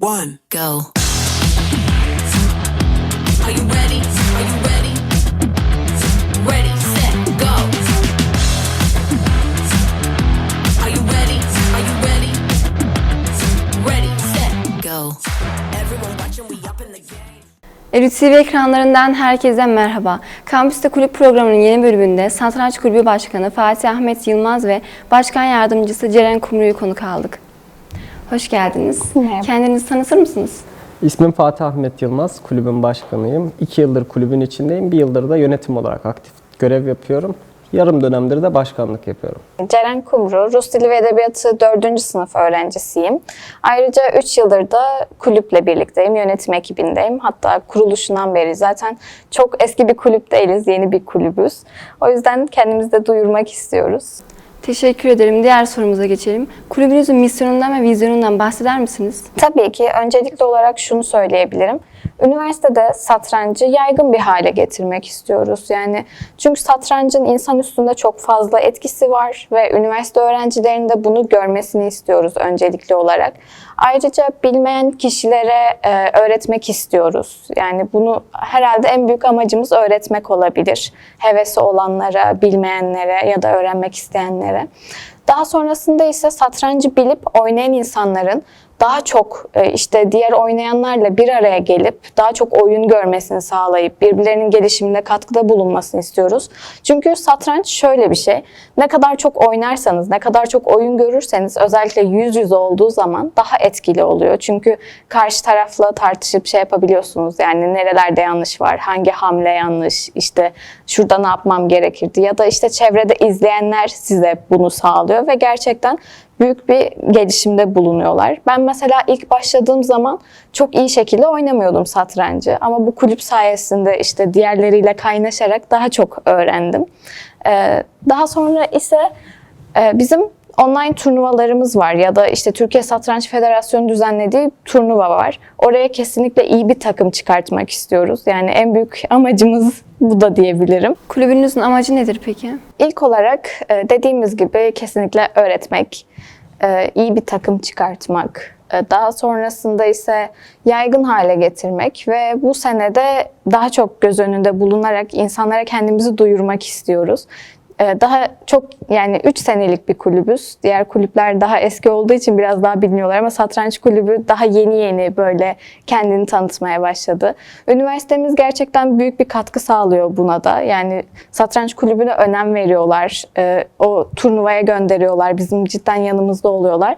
one. Go. Are you ready? Are you ready? Ready, set, go. Are you ready? Are you ready? Ready, set. Go. Everyone watching, we up in the game. Elit TV ekranlarından herkese merhaba. Kampüste Kulüp programının yeni bölümünde Satranç Kulübü Başkanı Fatih Ahmet Yılmaz ve Başkan Yardımcısı Ceren Kumru'yu konuk aldık. Hoş geldiniz. Merhaba. Kendinizi tanıtır mısınız? İsmim Fatih Ahmet Yılmaz, kulübün başkanıyım. İki yıldır kulübün içindeyim, bir yıldır da yönetim olarak aktif görev yapıyorum. Yarım dönemdir de başkanlık yapıyorum. Ceren Kumru, Rus Dili ve Edebiyatı 4. sınıf öğrencisiyim. Ayrıca 3 yıldır da kulüple birlikteyim, yönetim ekibindeyim. Hatta kuruluşundan beri zaten çok eski bir kulüp değiliz, yeni bir kulübüz. O yüzden kendimizi de duyurmak istiyoruz. Teşekkür ederim. Diğer sorumuza geçelim. Kulübünüzün misyonundan ve vizyonundan bahseder misiniz? Tabii ki öncelikli olarak şunu söyleyebilirim. Üniversitede satrancı yaygın bir hale getirmek istiyoruz. Yani çünkü satrancın insan üstünde çok fazla etkisi var ve üniversite öğrencilerinin de bunu görmesini istiyoruz öncelikli olarak. Ayrıca bilmeyen kişilere e, öğretmek istiyoruz. Yani bunu herhalde en büyük amacımız öğretmek olabilir. Hevesi olanlara, bilmeyenlere ya da öğrenmek isteyenlere. Daha sonrasında ise satrancı bilip oynayan insanların daha çok e, işte diğer oynayanlarla bir araya gelip daha çok oyun görmesini sağlayıp birbirlerinin gelişiminde katkıda bulunmasını istiyoruz. Çünkü satranç şöyle bir şey. Ne kadar çok oynarsanız, ne kadar çok oyun görürseniz özellikle yüz yüze olduğu zaman daha etkili oluyor. Çünkü karşı tarafla tartışıp şey yapabiliyorsunuz. Yani nerelerde yanlış var, hangi hamle yanlış, işte şurada ne yapmam gerekirdi ya da işte çevrede izleyenler size bunu sağlıyor ve gerçekten büyük bir gelişimde bulunuyorlar. Ben mesela ilk başladığım zaman çok iyi şekilde oynamıyordum satrancı ama bu kulüp sayesinde işte diğerleriyle kaynaşarak daha çok öğrendim. Ee, daha sonra ise e, bizim online turnuvalarımız var ya da işte Türkiye Satranç Federasyonu düzenlediği turnuva var. Oraya kesinlikle iyi bir takım çıkartmak istiyoruz. Yani en büyük amacımız bu da diyebilirim. Kulübünüzün amacı nedir peki? İlk olarak e, dediğimiz gibi kesinlikle öğretmek, e, iyi bir takım çıkartmak, e, daha sonrasında ise yaygın hale getirmek ve bu senede daha çok göz önünde bulunarak insanlara kendimizi duyurmak istiyoruz. E, Daha çok yani 3 senelik bir kulübüz. Diğer kulüpler daha eski olduğu için biraz daha biliniyorlar ama satranç kulübü daha yeni yeni böyle kendini tanıtmaya başladı. Üniversitemiz gerçekten büyük bir katkı sağlıyor buna da. Yani satranç kulübüne önem veriyorlar. E, O turnuvaya gönderiyorlar. Bizim cidden yanımızda oluyorlar.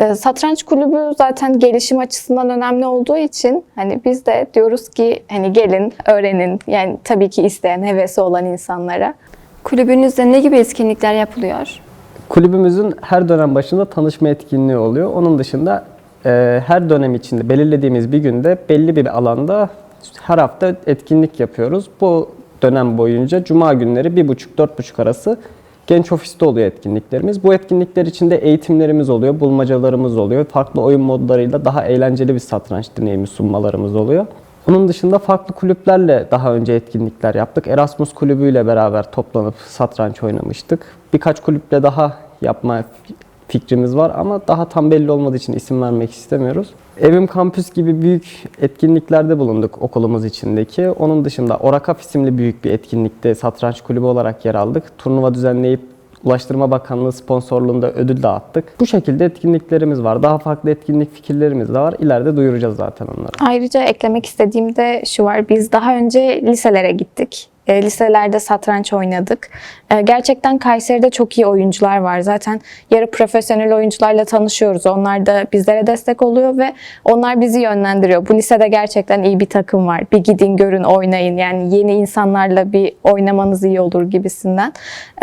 E, Satranç kulübü zaten gelişim açısından önemli olduğu için hani biz de diyoruz ki hani gelin, öğrenin. Yani tabii ki isteyen, hevesi olan insanlara. Kulübünüzde ne gibi etkinlikler yapılıyor? Kulübümüzün her dönem başında tanışma etkinliği oluyor. Onun dışında e, her dönem içinde belirlediğimiz bir günde belli bir alanda her hafta etkinlik yapıyoruz. Bu dönem boyunca cuma günleri 1.30-4.30 arası genç ofiste oluyor etkinliklerimiz. Bu etkinlikler içinde eğitimlerimiz oluyor, bulmacalarımız oluyor. Farklı oyun modlarıyla daha eğlenceli bir satranç deneyimi sunmalarımız oluyor. Onun dışında farklı kulüplerle daha önce etkinlikler yaptık. Erasmus kulübüyle beraber toplanıp satranç oynamıştık. Birkaç kulüple daha yapma fikrimiz var ama daha tam belli olmadığı için isim vermek istemiyoruz. Evim Kampüs gibi büyük etkinliklerde bulunduk okulumuz içindeki. Onun dışında Orakaf isimli büyük bir etkinlikte satranç kulübü olarak yer aldık. Turnuva düzenleyip Ulaştırma Bakanlığı sponsorluğunda ödül dağıttık. Bu şekilde etkinliklerimiz var. Daha farklı etkinlik fikirlerimiz de var. İleride duyuracağız zaten onları. Ayrıca eklemek istediğim de şu var. Biz daha önce liselere gittik. E, liselerde satranç oynadık. E, gerçekten Kayseri'de çok iyi oyuncular var. Zaten yarı profesyonel oyuncularla tanışıyoruz. Onlar da bizlere destek oluyor ve onlar bizi yönlendiriyor. Bu lisede gerçekten iyi bir takım var. Bir gidin görün oynayın. Yani yeni insanlarla bir oynamanız iyi olur gibisinden.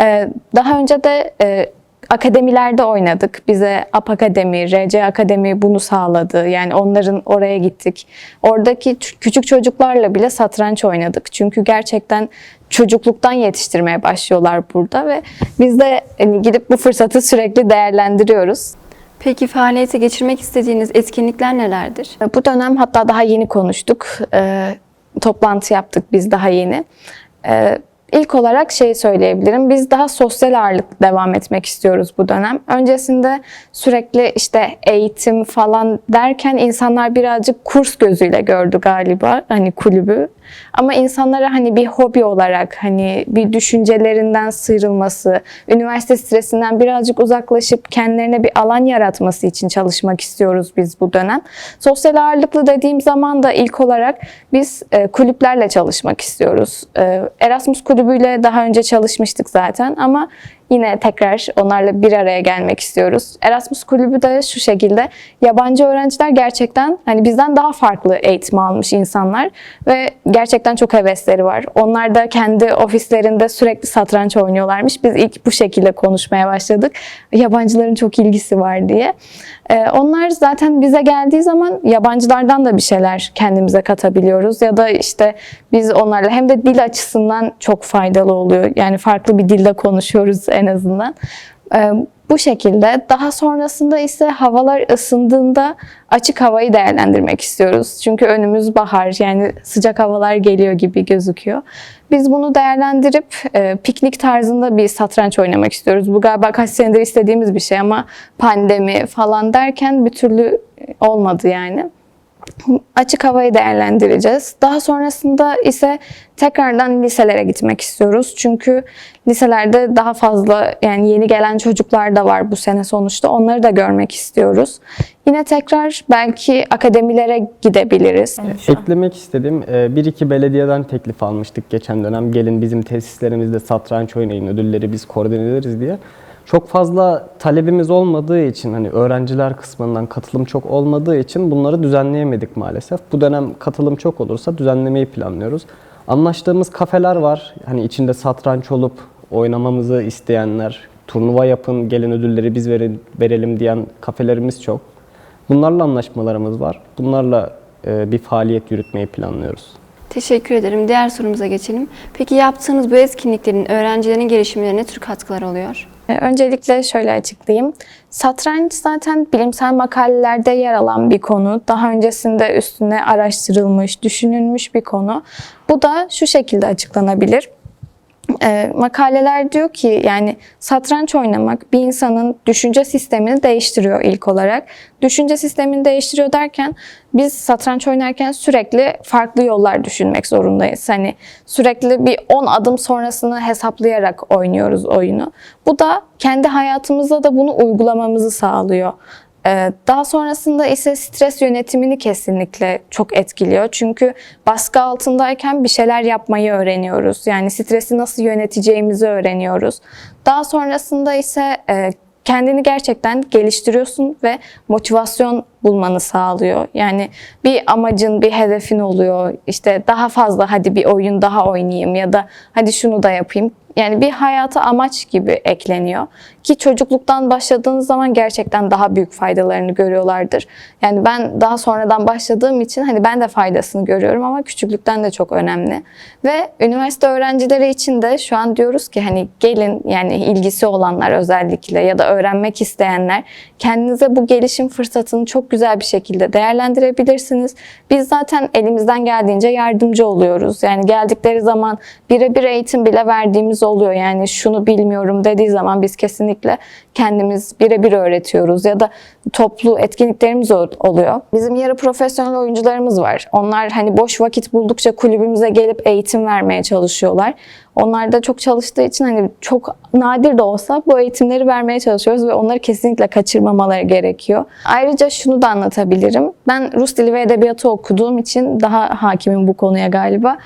E, daha önce de e, akademilerde oynadık. Bize AP Akademi, RC Akademi bunu sağladı. Yani onların oraya gittik. Oradaki küçük çocuklarla bile satranç oynadık. Çünkü gerçekten çocukluktan yetiştirmeye başlıyorlar burada ve biz de hani gidip bu fırsatı sürekli değerlendiriyoruz. Peki faaliyete geçirmek istediğiniz etkinlikler nelerdir? Bu dönem hatta daha yeni konuştuk. Ee, toplantı yaptık biz daha yeni. Ee, İlk olarak şey söyleyebilirim. Biz daha sosyal ağırlık devam etmek istiyoruz bu dönem. Öncesinde sürekli işte eğitim falan derken insanlar birazcık kurs gözüyle gördü galiba hani kulübü. Ama insanlara hani bir hobi olarak hani bir düşüncelerinden sıyrılması, üniversite stresinden birazcık uzaklaşıp kendilerine bir alan yaratması için çalışmak istiyoruz biz bu dönem. Sosyal ağırlıklı dediğim zaman da ilk olarak biz e, kulüplerle çalışmak istiyoruz. E, Erasmus kulübüyle daha önce çalışmıştık zaten ama yine tekrar onlarla bir araya gelmek istiyoruz. Erasmus kulübü de şu şekilde yabancı öğrenciler gerçekten hani bizden daha farklı eğitim almış insanlar ve gerçekten çok hevesleri var. Onlar da kendi ofislerinde sürekli satranç oynuyorlarmış. Biz ilk bu şekilde konuşmaya başladık. Yabancıların çok ilgisi var diye. Ee, onlar zaten bize geldiği zaman yabancılardan da bir şeyler kendimize katabiliyoruz ya da işte biz onlarla hem de dil açısından çok faydalı oluyor. Yani farklı bir dilde konuşuyoruz en azından. Ee, bu şekilde daha sonrasında ise havalar ısındığında açık havayı değerlendirmek istiyoruz. Çünkü önümüz bahar yani sıcak havalar geliyor gibi gözüküyor. Biz bunu değerlendirip e, piknik tarzında bir satranç oynamak istiyoruz. Bu galiba kaç senedir istediğimiz bir şey ama pandemi falan derken bir türlü olmadı yani açık havayı değerlendireceğiz. Daha sonrasında ise tekrardan liselere gitmek istiyoruz. Çünkü liselerde daha fazla yani yeni gelen çocuklar da var bu sene sonuçta. Onları da görmek istiyoruz. Yine tekrar belki akademilere gidebiliriz. Eklemek istedim. Ee, Bir iki belediyeden teklif almıştık geçen dönem. Gelin bizim tesislerimizde satranç oynayın, ödülleri biz koordine ederiz diye. Çok fazla talebimiz olmadığı için hani öğrenciler kısmından katılım çok olmadığı için bunları düzenleyemedik maalesef. Bu dönem katılım çok olursa düzenlemeyi planlıyoruz. Anlaştığımız kafeler var. Hani içinde satranç olup oynamamızı isteyenler, turnuva yapın, gelin ödülleri biz verelim diyen kafelerimiz çok. Bunlarla anlaşmalarımız var. Bunlarla e, bir faaliyet yürütmeyi planlıyoruz. Teşekkür ederim. Diğer sorumuza geçelim. Peki yaptığınız bu etkinliklerin öğrencilerin gelişimine ne tür katkılar oluyor? Ee, Öncelikle şöyle açıklayayım. Satranç zaten bilimsel makalelerde yer alan bir konu. Daha öncesinde üstüne araştırılmış, düşünülmüş bir konu. Bu da şu şekilde açıklanabilir. Ee, makaleler diyor ki yani satranç oynamak bir insanın düşünce sistemini değiştiriyor ilk olarak. Düşünce sistemini değiştiriyor derken biz satranç oynarken sürekli farklı yollar düşünmek zorundayız. Hani sürekli bir 10 adım sonrasını hesaplayarak oynuyoruz oyunu. Bu da kendi hayatımızda da bunu uygulamamızı sağlıyor. Ee, Daha sonrasında ise stres yönetimini kesinlikle çok etkiliyor. Çünkü baskı altındayken bir şeyler yapmayı öğreniyoruz. Yani stresi nasıl yöneteceğimizi öğreniyoruz. Daha sonrasında ise e, kendini gerçekten geliştiriyorsun ve motivasyon bulmanı sağlıyor. Yani bir amacın, bir hedefin oluyor. İşte daha fazla hadi bir oyun daha oynayayım ya da hadi şunu da yapayım. Yani bir hayata amaç gibi ekleniyor. Ki çocukluktan başladığınız zaman gerçekten daha büyük faydalarını görüyorlardır. Yani ben daha sonradan başladığım için hani ben de faydasını görüyorum ama küçüklükten de çok önemli. Ve üniversite öğrencileri için de şu an diyoruz ki hani gelin yani ilgisi olanlar özellikle ya da öğrenmek isteyenler kendinize bu gelişim fırsatını çok güzel bir şekilde değerlendirebilirsiniz. Biz zaten elimizden geldiğince yardımcı oluyoruz. Yani geldikleri zaman birebir eğitim bile verdiğimiz oluyor. Yani şunu bilmiyorum dediği zaman biz kesinlikle kendimiz birebir öğretiyoruz ya da toplu etkinliklerimiz ol- oluyor. Bizim yarı profesyonel oyuncularımız var. Onlar hani boş vakit buldukça kulübümüze gelip eğitim vermeye çalışıyorlar. Onlar da çok çalıştığı için hani çok nadir de olsa bu eğitimleri vermeye çalışıyoruz ve onları kesinlikle kaçırmamaları gerekiyor. Ayrıca şunu da anlatabilirim. Ben Rus dili ve edebiyatı okuduğum için daha hakimim bu konuya galiba.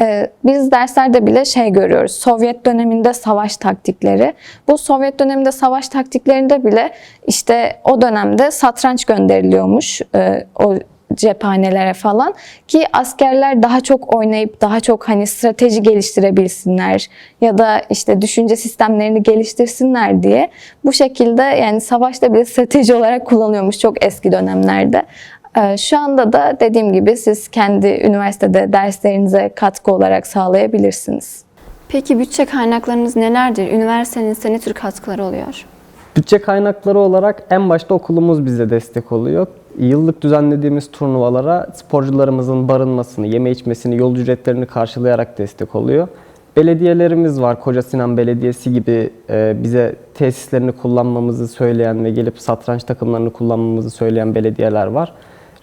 Ee, biz derslerde bile şey görüyoruz. Sovyet döneminde savaş taktikleri. Bu Sovyet döneminde savaş taktiklerinde bile işte o dönemde satranç gönderiliyormuş. Ee, o cephanelere falan ki askerler daha çok oynayıp daha çok hani strateji geliştirebilsinler ya da işte düşünce sistemlerini geliştirsinler diye bu şekilde yani savaşta bile strateji olarak kullanıyormuş çok eski dönemlerde. Ee, Şu anda da dediğim gibi siz kendi üniversitede derslerinize katkı olarak sağlayabilirsiniz. Peki bütçe kaynaklarınız nelerdir? Üniversitenizde ne tür katkıları oluyor? Bütçe kaynakları olarak en başta okulumuz bize destek oluyor. Yıllık düzenlediğimiz turnuvalara sporcularımızın barınmasını, yeme içmesini, yol ücretlerini karşılayarak destek oluyor. Belediyelerimiz var. Koca Sinan Belediyesi gibi e, bize tesislerini kullanmamızı söyleyen ve gelip satranç takımlarını kullanmamızı söyleyen belediyeler var.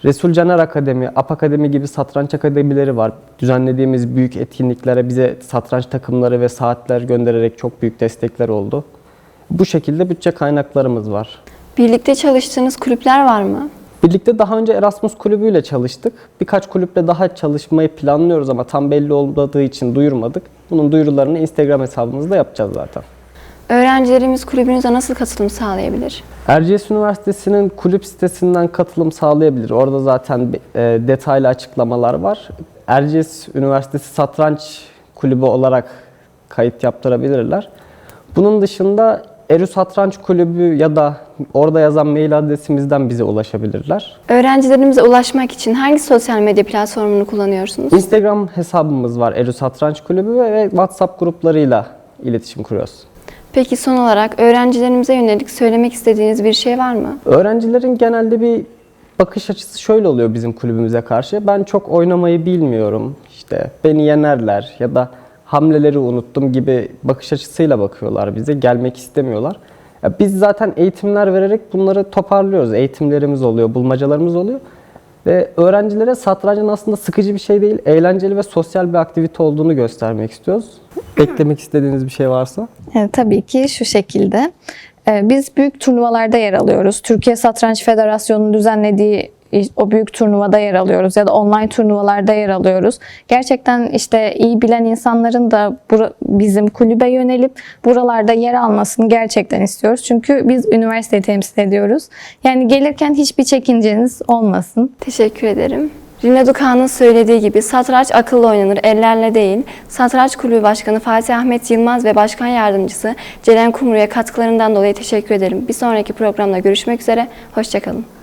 Resul Caner Akademi, AP Akademi gibi satranç akademileri var. Düzenlediğimiz büyük etkinliklere bize satranç takımları ve saatler göndererek çok büyük destekler oldu. Bu şekilde bütçe kaynaklarımız var. Birlikte çalıştığınız kulüpler var mı? Birlikte daha önce Erasmus kulübüyle çalıştık. Birkaç kulüple daha çalışmayı planlıyoruz ama tam belli olmadığı için duyurmadık. Bunun duyurularını Instagram hesabımızda yapacağız zaten. Öğrencilerimiz kulübünüze nasıl katılım sağlayabilir? Erciyes Üniversitesi'nin kulüp sitesinden katılım sağlayabilir. Orada zaten e, detaylı açıklamalar var. Erciyes Üniversitesi Satranç Kulübü olarak kayıt yaptırabilirler. Bunun dışında Eru Satranç Kulübü ya da orada yazan mail adresimizden bize ulaşabilirler. Öğrencilerimize ulaşmak için hangi sosyal medya platformunu kullanıyorsunuz? Instagram hesabımız var Eru Satranç Kulübü ve WhatsApp gruplarıyla iletişim kuruyoruz. Peki son olarak öğrencilerimize yönelik söylemek istediğiniz bir şey var mı? Öğrencilerin genelde bir bakış açısı şöyle oluyor bizim kulübümüze karşı. Ben çok oynamayı bilmiyorum. İşte beni yenerler ya da hamleleri unuttum gibi bakış açısıyla bakıyorlar bize. Gelmek istemiyorlar. Ya biz zaten eğitimler vererek bunları toparlıyoruz. Eğitimlerimiz oluyor, bulmacalarımız oluyor. Ve öğrencilere satrancın aslında sıkıcı bir şey değil, eğlenceli ve sosyal bir aktivite olduğunu göstermek istiyoruz. Eklemek istediğiniz bir şey varsa? Evet, tabii ki şu şekilde. Ee, Biz büyük turnuvalarda yer alıyoruz. Türkiye Satranç Federasyonu'nun düzenlediği o büyük turnuvada yer alıyoruz ya da online turnuvalarda yer alıyoruz. Gerçekten işte iyi bilen insanların da bizim kulübe yönelip buralarda yer almasını gerçekten istiyoruz. Çünkü biz üniversiteyi temsil ediyoruz. Yani gelirken hiçbir çekinceniz olmasın. Teşekkür ederim. Rina Dukan'ın söylediği gibi satranç akıllı oynanır, ellerle değil. Satranç Kulübü Başkanı Fatih Ahmet Yılmaz ve Başkan Yardımcısı Ceren Kumru'ya katkılarından dolayı teşekkür ederim. Bir sonraki programda görüşmek üzere, hoşçakalın.